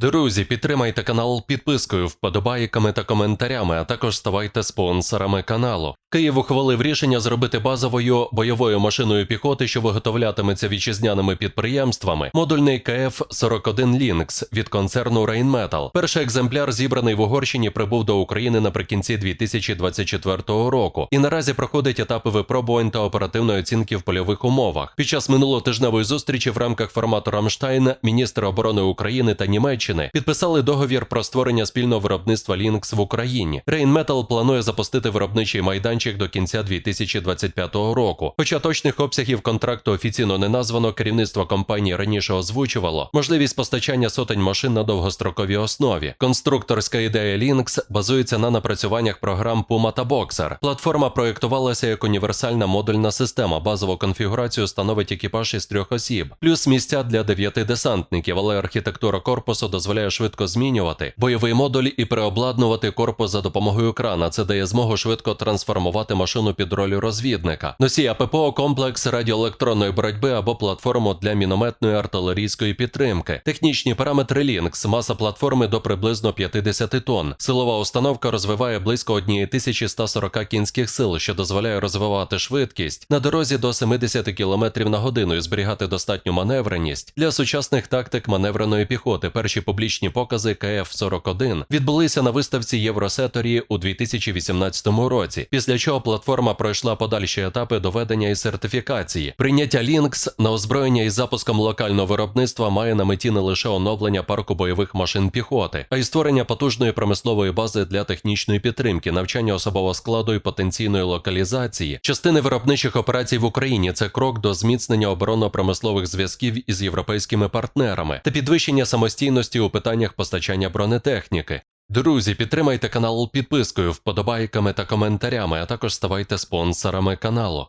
Друзі, підтримайте канал підпискою, вподобайками та коментарями, а також ставайте спонсорами каналу. Київ ухвалив рішення зробити базовою бойовою машиною піхоти, що виготовлятиметься вітчизняними підприємствами, модульний КФ-41 Lynx від концерну Rheinmetall. Перший екземпляр, зібраний в Угорщині, прибув до України наприкінці 2024 року і наразі проходить етапи випробувань та оперативної оцінки в польових умовах. Під час минулотижневої зустрічі в рамках формату Рамштайн міністри оборони України та Німеччини підписали договір про створення спільного виробництва Lynx в Україні. Rheinmetall планує запустити виробничий майданчик до кінця 2025 року. Хоча точних обсягів контракту офіційно не названо, керівництво компанії раніше озвучувало можливість постачання сотень машин на довгостроковій основі. Конструкторська ідея Lynx базується на напрацюваннях програм Puma та Boxer. Платформа проєктувалася як універсальна модульна система. Базову конфігурацію становить екіпаж із трьох осіб, плюс місця для дев'яти десантників, але архітектура корпусу дозволяє швидко змінювати бойовий модуль і переобладнувати корпус за допомогою крана. Це дає змогу швидко трансформувати машину під роль розвідника. Носій АППО комплекс радіоелектронної боротьби або платформу для мінометної артилерійської підтримки. Технічні параметри Lynx, маса платформи до приблизно 50 тонн. Силова установка розвиває близько 1140 кінських сил, що дозволяє розвивати швидкість на дорозі до 70 км на годину і зберігати достатню маневреність для сучасних тактик маневреної піхоти. Перші публічні покази КФ-41 відбулися на виставці Євросеторі у 2018 році, після чого платформа пройшла подальші етапи доведення і сертифікації. Прийняття Lynx на озброєння із запуском локального виробництва має на меті не лише оновлення парку бойових машин піхоти, а й створення потужної промислової бази для технічної підтримки, навчання особового складу і потенційної локалізації. Частини виробничих операцій в Україні це крок до зміцнення оборонно-промислових зв'язків із європейськими партнерами та підвищення самостійності у питаннях постачання бронетехніки. Друзі, підтримайте канал підпискою, вподобайками та коментарями, а також ставайте спонсорами каналу.